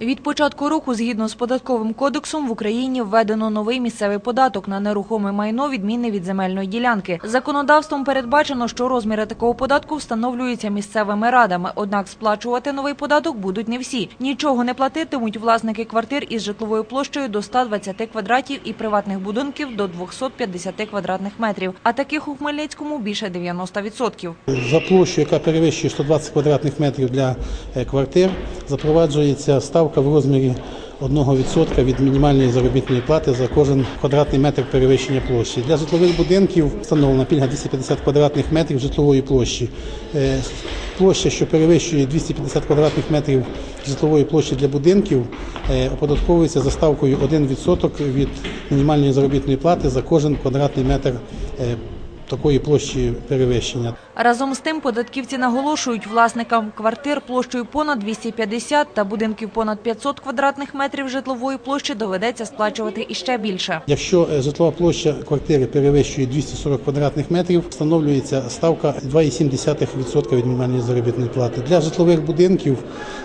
Від початку року, згідно з податковим кодексом, в Україні введено новий місцевий податок на нерухоме майно, відмінний від земельної ділянки. Законодавством передбачено, що розміри такого податку встановлюються місцевими радами. Однак сплачувати новий податок будуть не всі. Нічого не платитимуть власники квартир із житловою площею до 120 квадратів і приватних будинків до 250 квадратних метрів. А таких у Хмельницькому більше 90%. За площу, яка перевищує 120 квадратних метрів для е, квартир, запроваджується ставка в розмірі 1% від мінімальної заробітної плати за кожен квадратний метр перевищення площі. Для житлових будинків встановлена пільга 250 квадратних метрів житлової площі. Е, Площа, що перевищує 250 квадратних метрів житлової площі для будинків, е, оподатковується за ставкою 1% від мінімальної заробітної плати за кожен квадратний метр е, такої площі перевищення. Разом з тим, податківці наголошують, власникам квартир площею понад 250 та будинків понад 500 квадратних метрів житлової площі доведеться сплачувати іще більше. Якщо е, житлова площа квартири перевищує 240 квадратних метрів, встановлюється ставка 2,7% від мінімальної заробітної плати. Для житлових будинків,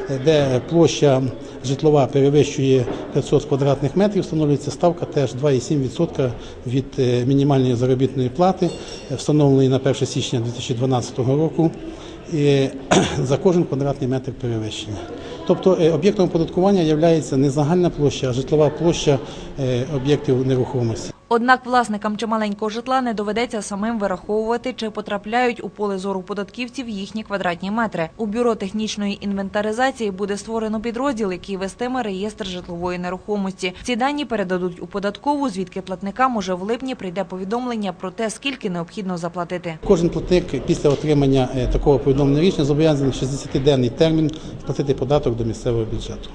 е, де площа житлова перевищує 500 квадратних метрів, встановлюється ставка теж 2,7% від е, мінімальної заробітної плати, е, встановленої на 1 січня 2012 року. і за кожен квадратний метр перевищення. Тобто е, об'єктом оподаткування є не загальна площа, а житлова площа е, об'єктів нерухомості. Однак власникам чималенького житла не доведеться самим вираховувати, чи потрапляють у поле зору податківців їхні квадратні метри. У бюро технічної інвентаризації буде створено підрозділ, який вестиме реєстр житлової нерухомості. Ці дані передадуть у податкову, звідки платникам уже в липні прийде повідомлення про те, скільки необхідно заплатити. Кожен платник після отримання е, такого повідомлення рішення зобов'язаний в 60-денний термін сплатити податок до місцевого бюджету.